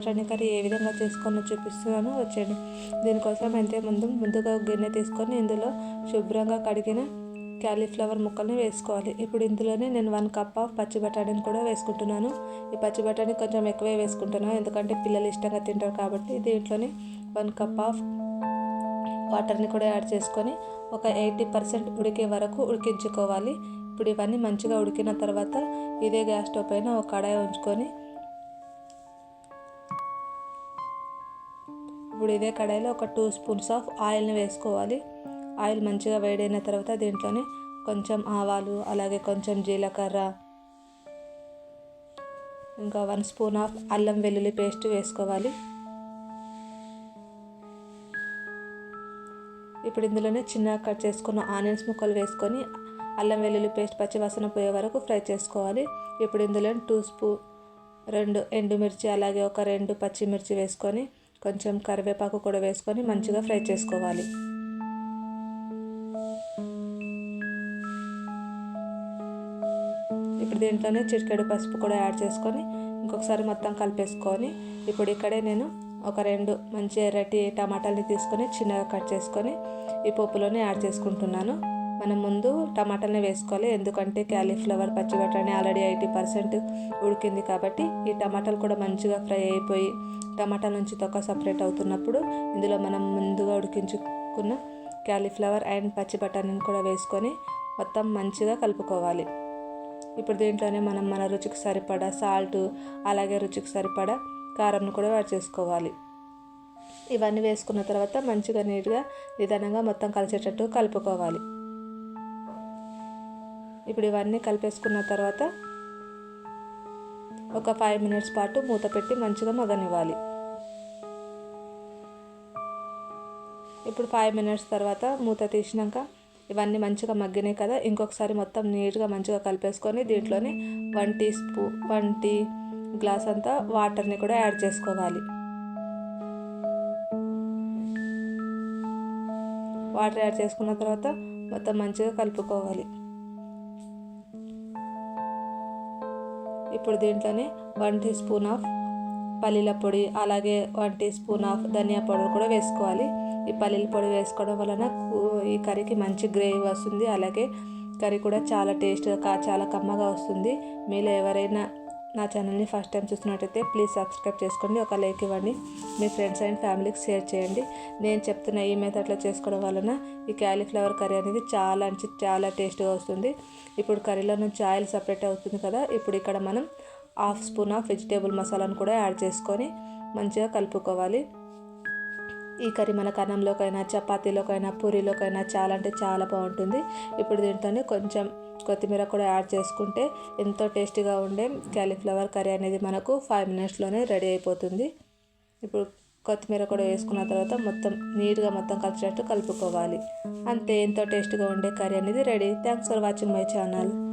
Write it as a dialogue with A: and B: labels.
A: బఠానీ కర్రీ ఏ విధంగా చేసుకొని చూపిస్తున్నాను. వచ్చేయండి. దీనికోసం అయితే ముందు ముందుగా గిన్నె తీసుకొని ఇందులో శుభ్రంగా కడిగిన క్యాలీఫ్లవర్ ముక్కల్ని వేసుకోవాలి. ఇప్పుడు ఇందులోనే నేను వన్ కప్ ఆఫ్ పచ్చి బఠానీని కూడా వేసుకుంటున్నాను. ఈ పచ్చి బఠానీ కొంచెం ఎక్కువే వేసుకుంటున్నాను. ఎందుకంటే పిల్లలు ఇష్టంగా తింటారు కాబట్టి దీంట్లోనే వన్ కప్ ఆఫ్ వాటర్ని కూడా యాడ్ చేసుకొని ఒక ఎయిటీ పర్సెంట్ ఉడికే వరకు ఉడికించుకోవాలి. ఇప్పుడు ఇవన్నీ మంచిగా ఉడికిన తర్వాత ఇదే గ్యాస్ స్టవ్ పైన ఒక కడాయి ఉంచుకొని ఇప్పుడు ఇదే కడాయిలో ఒక టూ స్పూన్స్ ఆఫ్ ఆయిల్ని వేసుకోవాలి. ఆయిల్ మంచిగా వేడైన తర్వాత దీంట్లోనే కొంచెం ఆవాలు అలాగే కొంచెం జీలకర్ర ఇంకా వన్ స్పూన్ ఆఫ్ అల్లం వెల్లుల్లి పేస్ట్ వేసుకోవాలి. ఇప్పుడు ఇందులోనే చిన్నగా కట్ చేసుకున్న ఆనియన్స్ ముక్కలు వేసుకొని అల్లం వెల్లుల్లి పేస్ట్ పచ్చివాసన పోయే వరకు ఫ్రై చేసుకోవాలి. ఇప్పుడు ఇందులో టూ స్పూ రెండు ఎండుమిర్చి అలాగే ఒక రెండు పచ్చిమిర్చి వేసుకొని కొంచెం కరివేపాకు కూడా వేసుకొని మంచిగా ఫ్రై చేసుకోవాలి. ఇప్పుడు దీంట్లోనే చిటికెడు పసుపు కూడా యాడ్ చేసుకొని ఇంకొకసారి మొత్తం కలిపేసుకొని ఇప్పుడు ఇక్కడే నేను ఒక రెండు మంచి ఎర్రటి టమాటాలని తీసుకొని చిన్నగా కట్ చేసుకొని ఈ పప్పులోనే యాడ్ చేసుకుంటున్నాను. మనం ముందు టమాటాలని వేసుకోవాలి. ఎందుకంటే క్యాలీఫ్లవర్ పచ్చి బఠానీ ఆల్రెడీ ఎయిటీ పర్సెంట్ ఉడికింది కాబట్టి ఈ టమాటాలు కూడా మంచిగా ఫ్రై అయిపోయి టమాటాల నుంచి తొక్క సపరేట్ అవుతున్నప్పుడు ఇందులో మనం ముందుగా ఉడికించుకున్న క్యాలీఫ్లవర్ అండ్ పచ్చి బఠానీని కూడా వేసుకొని మొత్తం మంచిగా కలుపుకోవాలి. ఇప్పుడు దీంట్లోనే మనం మన రుచికి సరిపడా సాల్ట్ అలాగే రుచికి సరిపడా కారంను కూడా యాడ్ చేసుకోవాలి. ఇవన్నీ వేసుకున్న తర్వాత మంచిగా నీట్గా నిదానంగా మొత్తం కలిసేటట్టు కలుపుకోవాలి. ఇప్పుడు ఇవన్నీ కలిపేసుకున్న తర్వాత ఒక ఫైవ్ మినిట్స్ పాటు మూత పెట్టి మంచిగా మగనివ్వాలి ఇప్పుడు ఫైవ్ మినిట్స్ తర్వాత మూత తీసినాక ఇవన్నీ మంచిగా మగ్గినాయి కదా ఇంకొకసారి మొత్తం నీట్గా మంచిగా కలిపేసుకొని దీంట్లోనే one teaspoon one tea glass అంతా వాటర్ని కూడా యాడ్ చేసుకోవాలి. వాటర్ యాడ్ చేసుకున్న తర్వాత మొత్తం మంచిగా కలుపుకోవాలి. ఇప్పుడు దీంట్లోనే వన్ టీ స్పూన్ ఆఫ్ పల్లీల పొడి అలాగే one teaspoon of dhania powder కూడా వేసుకోవాలి. ఈ పల్లీల పొడి వేసుకోవడం వలన ఈ కర్రీకి మంచి గ్రేవీ వస్తుంది. అలాగే కర్రీ కూడా చాలా టేస్ట్గా చాలా కమ్మగా వస్తుంది. మీలో ఎవరైనా నా ఛానల్ని ఫస్ట్ టైం చూసినట్టయితే ప్లీజ్ సబ్స్క్రైబ్ చేసుకోండి. ఒక లైక్ ఇవ్వండి. మీ ఫ్రెండ్స్ అండ్ ఫ్యామిలీకి షేర్ చేయండి. నేను చెప్తున్న ఈ మెథడ్లో చేసుకోవడం వలన ఈ క్యాలీఫ్లవర్ కర్రీ అనేది చాలా అంటే చాలా టేస్ట్గా వస్తుంది. ఇప్పుడు కర్రీలో నుంచి ఆయిల్ సపరేట్ అవుతుంది కదా ఇప్పుడు ఇక్కడ మనం హాఫ్ స్పూన్ ఆఫ్ వెజిటేబుల్ మసాలాను కూడా యాడ్ చేసుకొని మంచిగా కలుపుకోవాలి. ఈ కర్రీ మనకు అన్నంలోకైనా చపాతీలోకైనా పూరీలోకైనా చాలా అంటే చాలా బాగుంటుంది. ఇప్పుడు దీంట్లోనే కొంచెం కొత్తిమీర కూడా యాడ్ చేసుకుంటే ఎంతో టేస్టీగా ఉండే క్యాలీఫ్లవర్ కర్రీ అనేది మనకు ఫైవ్ మినిట్స్లోనే రెడీ అయిపోతుంది. ఇప్పుడు కొత్తిమీర కూడా వేసుకున్న తర్వాత మొత్తం నీట్గా మొత్తం కలిసినట్టు కలుపుకోవాలి. అంతే ఎంతో టేస్ట్గా ఉండే కర్రీ అనేది ready. Thanks for watching my channel.